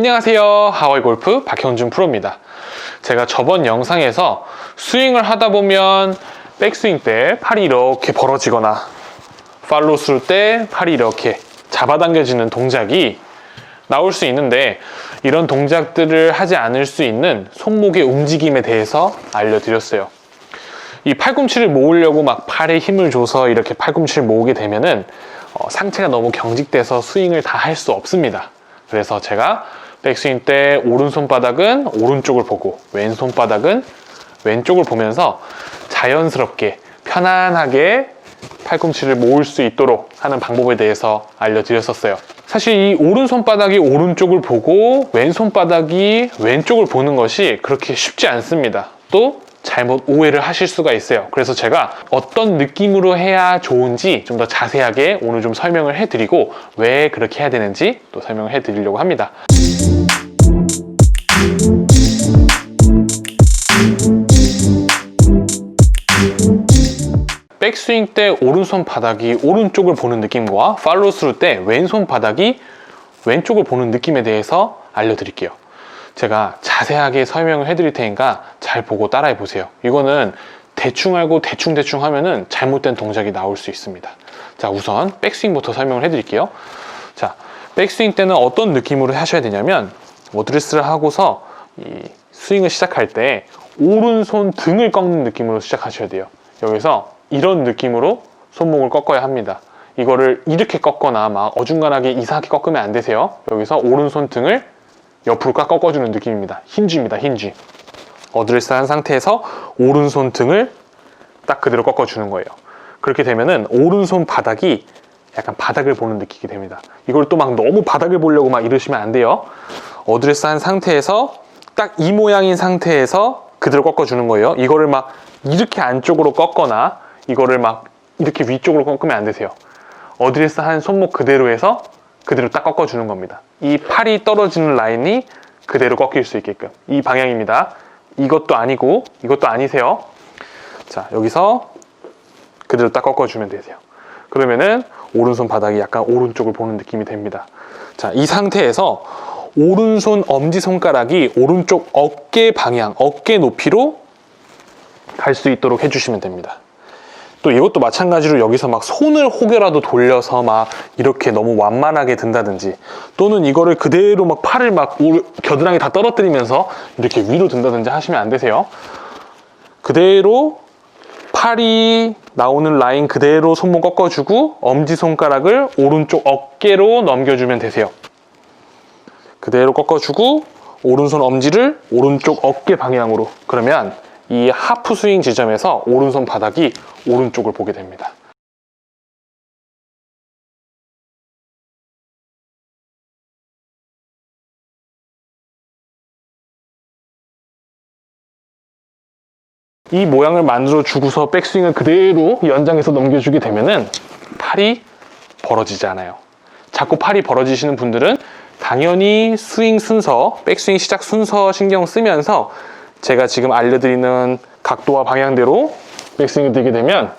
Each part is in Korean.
안녕하세요. 하와이 골프 박형준 프로입니다. 제가 저번 영상에서 스윙을 하다 보면 백스윙 때 팔이 이렇게 벌어지거나 팔로우 쓸때 팔이 이렇게 잡아당겨지는 동작이 나올 수 있는데 이런 동작들을 하지 않을 수 있는 손목의 움직임에 대해서 알려드렸어요. 이 팔꿈치를 모으려고 막 팔에 힘을 줘서 이렇게 팔꿈치를 모으게 되면은 어, 상체가 너무 경직돼서 스윙을 다 할 수 없습니다. 그래서 제가 백스윙 때 오른손바닥은 오른쪽을 보고 왼손바닥은 왼쪽을 보면서 자연스럽게 편안하게 팔꿈치를 모을 수 있도록 하는 방법에 대해서 알려드렸었어요. 사실 이 오른손바닥이 오른쪽을 보고 왼손바닥이 왼쪽을 보는 것이 그렇게 쉽지 않습니다. 또 잘못 오해를 하실 수가 있어요. 그래서 제가 어떤 느낌으로 해야 좋은지 좀 더 자세하게 오늘 좀 설명을 해드리고 왜 그렇게 해야 되는지 또 설명을 해드리려고 합니다. 백스윙 때 오른손 바닥이 오른쪽을 보는 느낌과 팔로우 스루 때 왼손 바닥이 왼쪽을 보는 느낌에 대해서 알려드릴게요. 제가 자세하게 설명을 해드릴 테니까 잘 보고 따라해 보세요. 이거는 대충 알고 대충 대충 하면은 잘못된 동작이 나올 수 있습니다. 자, 우선 백스윙부터 설명을 해드릴게요. 자, 백스윙 때는 어떤 느낌으로 하셔야 되냐면 어드레스를 하고서 이 스윙을 시작할 때 오른손 등을 꺾는 느낌으로 시작하셔야 돼요. 여기서 이런 느낌으로 손목을 꺾어야 합니다. 이거를 이렇게 꺾거나 막 어중간하게 이상하게 꺾으면 안 되세요. 여기서 오른손 등을 옆으로 꽉 꺾어주는 느낌입니다. 힌지입니다, 힌지. 어드레스 한 상태에서 오른손 등을 딱 그대로 꺾어주는 거예요. 그렇게 되면은 오른손 바닥이 약간 바닥을 보는 느낌이 됩니다. 이걸 또 막 너무 바닥을 보려고 막 이러시면 안 돼요. 어드레스 한 상태에서 딱 이 모양인 상태에서 그대로 꺾어주는 거예요. 이거를 막 이렇게 안쪽으로 꺾거나 이거를 막 이렇게 위쪽으로 꺾으면 안 되세요. 어드레스 한 손목 그대로 해서 그대로 딱 꺾어주는 겁니다. 이 팔이 떨어지는 라인이 그대로 꺾일 수 있게끔 이 방향입니다. 이것도 아니고 이것도 아니세요. 자 여기서 그대로 딱 꺾어주면 되세요. 그러면은 오른손 바닥이 약간 오른쪽을 보는 느낌이 됩니다. 자 이 상태에서 오른손 엄지 손가락이 오른쪽 어깨 방향, 어깨 높이로 갈 수 있도록 해주시면 됩니다. 또 이것도 마찬가지로 여기서 막 손을 혹여라도 돌려서 막 이렇게 너무 완만하게 든다든지 또는 이거를 그대로 막 팔을 막 올- 겨드랑이 다 떨어뜨리면서 이렇게 위로 든다든지 하시면 안 되세요. 그대로 팔이 나오는 라인 그대로 손목 꺾어주고 엄지손가락을 오른쪽 어깨로 넘겨주면 되세요. 그대로 꺾어주고 오른손 엄지를 오른쪽 어깨 방향으로 그러면 이 하프 스윙 지점에서 오른손 바닥이 오른쪽을 보게 됩니다. 이 모양을 만들어 주고서 백스윙을 그대로 연장해서 넘겨주게 되면은 팔이 벌어지지 않아요. 자꾸 팔이 벌어지시는 분들은 당연히 스윙 순서, 백스윙 시작 순서 신경 쓰면서 제가 지금 알려드리는 각도와 방향대로 백스윙을 들게 되면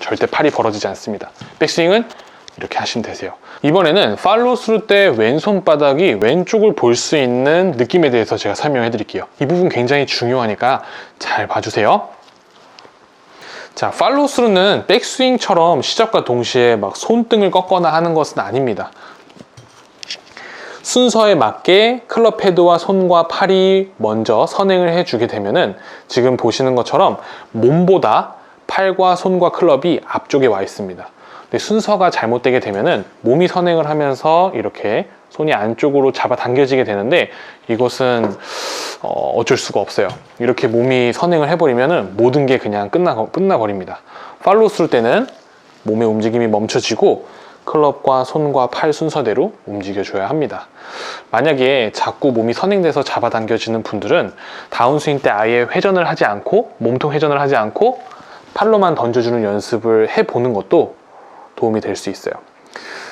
절대 팔이 벌어지지 않습니다. 백스윙은 이렇게 하시면 되세요. 이번에는 팔로우 스루 때 왼손바닥이 왼쪽을 볼 수 있는 느낌에 대해서 제가 설명해 드릴게요. 이 부분 굉장히 중요하니까 잘 봐주세요. 자, 팔로우 스루는 백스윙처럼 시작과 동시에 막 손등을 꺾거나 하는 것은 아닙니다. 순서에 맞게 클럽 헤드와 손과 팔이 먼저 선행을 해주게 되면은 지금 보시는 것처럼 몸보다 팔과 손과 클럽이 앞쪽에 와 있습니다. 근데 순서가 잘못되게 되면은 몸이 선행을 하면서 이렇게 손이 안쪽으로 잡아 당겨지게 되는데 이것은 어, 어쩔 수가 없어요. 이렇게 몸이 선행을 해버리면은 모든 게 그냥 끝나, 끝나버립니다. 팔로우 스루 때는 몸의 움직임이 멈춰지고 클럽과 손과 팔 순서대로 움직여줘야 합니다. 만약에 자꾸 몸이 선행돼서 잡아당겨지는 분들은 다운스윙 때 아예 회전을 하지 않고 몸통 회전을 하지 않고 팔로만 던져주는 연습을 해보는 것도 도움이 될 수 있어요.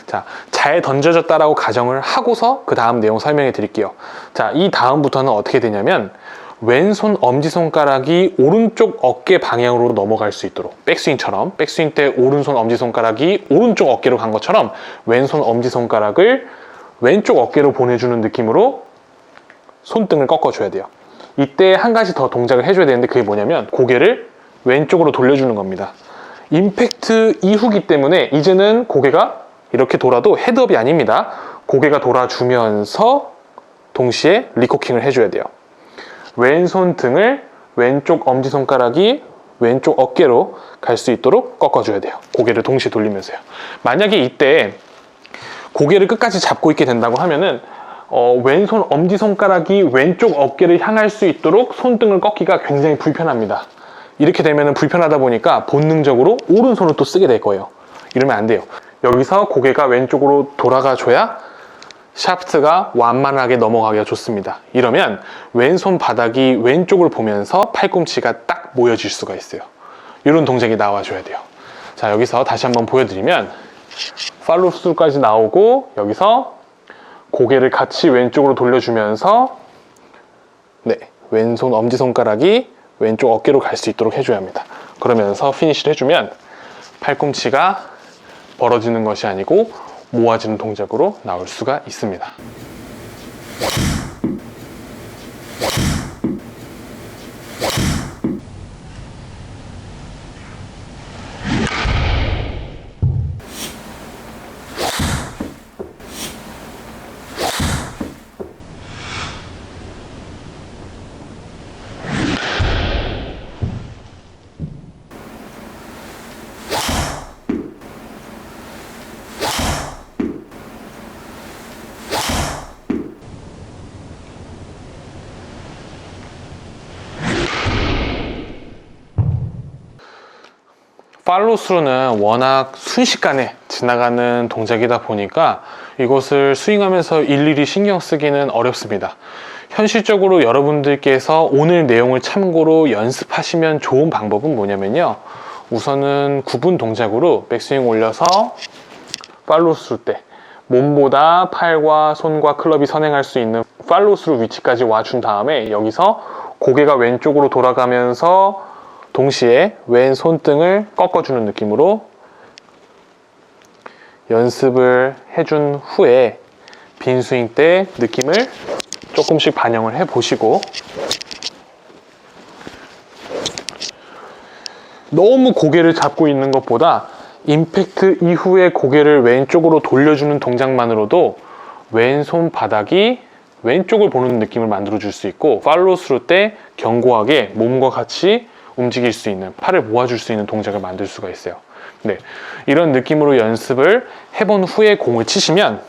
자, 잘 던져졌다라고 가정을 하고서 그 다음 내용 설명해 드릴게요. 자, 이 다음부터는 어떻게 되냐면 왼손 엄지손가락이 오른쪽 어깨 방향으로 넘어갈 수 있도록 백스윙처럼 백스윙 때 오른손 엄지손가락이 오른쪽 어깨로 간 것처럼 왼손 엄지손가락을 왼쪽 어깨로 보내주는 느낌으로 손등을 꺾어줘야 돼요. 이때 한 가지 더 동작을 해줘야 되는데 그게 뭐냐면 고개를 왼쪽으로 돌려주는 겁니다. 임팩트 이후기 때문에 이제는 고개가 이렇게 돌아도 헤드업이 아닙니다. 고개가 돌아주면서 동시에 리코킹을 해줘야 돼요. 왼손 등을 왼쪽 엄지손가락이 왼쪽 어깨로 갈 수 있도록 꺾어줘야 돼요. 고개를 동시에 돌리면서요. 만약에 이때 고개를 끝까지 잡고 있게 된다고 하면은 어, 왼손 엄지손가락이 왼쪽 어깨를 향할 수 있도록 손등을 꺾기가 굉장히 불편합니다. 이렇게 되면 불편하다 보니까 본능적으로 오른손을 또 쓰게 될 거예요. 이러면 안 돼요. 여기서 고개가 왼쪽으로 돌아가줘야 샤프트가 완만하게 넘어가기가 좋습니다. 이러면 왼손 바닥이 왼쪽을 보면서 팔꿈치가 딱 모여질 수가 있어요. 이런 동작이 나와줘야 돼요. 자, 여기서 다시 한번 보여드리면 팔로스까지 나오고 여기서 고개를 같이 왼쪽으로 돌려주면서 네, 왼손 엄지손가락이 왼쪽 어깨로 갈 수 있도록 해줘야 합니다. 그러면서 피니시를 해주면 팔꿈치가 벌어지는 것이 아니고 모아지는 동작으로 나올 수가 있습니다. 팔로스루는 워낙 순식간에 지나가는 동작이다 보니까 이것을 스윙하면서 일일이 신경 쓰기는 어렵습니다. 현실적으로 여러분들께서 오늘 내용을 참고로 연습하시면 좋은 방법은 뭐냐면요. 우선은 구분 동작으로 백스윙 올려서 팔로스루 때 몸보다 팔과 손과 클럽이 선행할 수 있는 팔로스루 위치까지 와준 다음에 여기서 고개가 왼쪽으로 돌아가면서 동시에 왼 손등을 꺾어주는 느낌으로 연습을 해준 후에 빈 스윙 때 느낌을 조금씩 반영을 해 보시고. 너무 고개를 잡고 있는 것보다 임팩트 이후에 고개를 왼쪽으로 돌려주는 동작만으로도 왼손 바닥이 왼쪽을 보는 느낌을 만들어 줄 수 있고 팔로스루 때 견고하게 몸과 같이 움직일 수 있는 팔을 모아줄 수 있는 동작을 만들 수가 있어요. 네, 이런 느낌으로 연습을 해본 후에 공을 치시면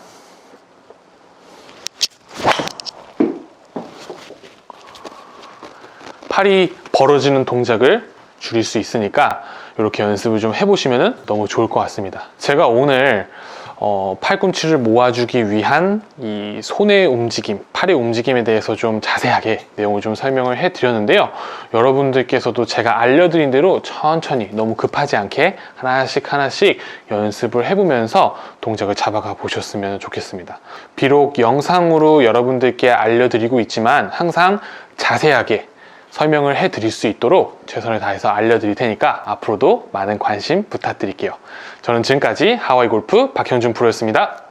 팔이 벌어지는 동작을 줄일 수 있으니까 이렇게 연습을 좀 해보시면 너무 좋을 것 같습니다. 제가 오늘 어, 팔꿈치를 모아주기 위한 이 손의 움직임, 팔의 움직임에 대해서 좀 자세하게 내용을 좀 설명을 해드렸는데요. 여러분들께서도 제가 알려드린 대로 천천히 너무 급하지 않게 하나씩 하나씩 연습을 해보면서 동작을 잡아가 보셨으면 좋겠습니다. 비록 영상으로 여러분들께 알려드리고 있지만 항상 자세하게 설명을 해 드릴 수 있도록 최선을 다해서 알려드릴 테니까 앞으로도 많은 관심 부탁드릴게요. 저는 지금까지 하와이 골프 박현준 프로였습니다.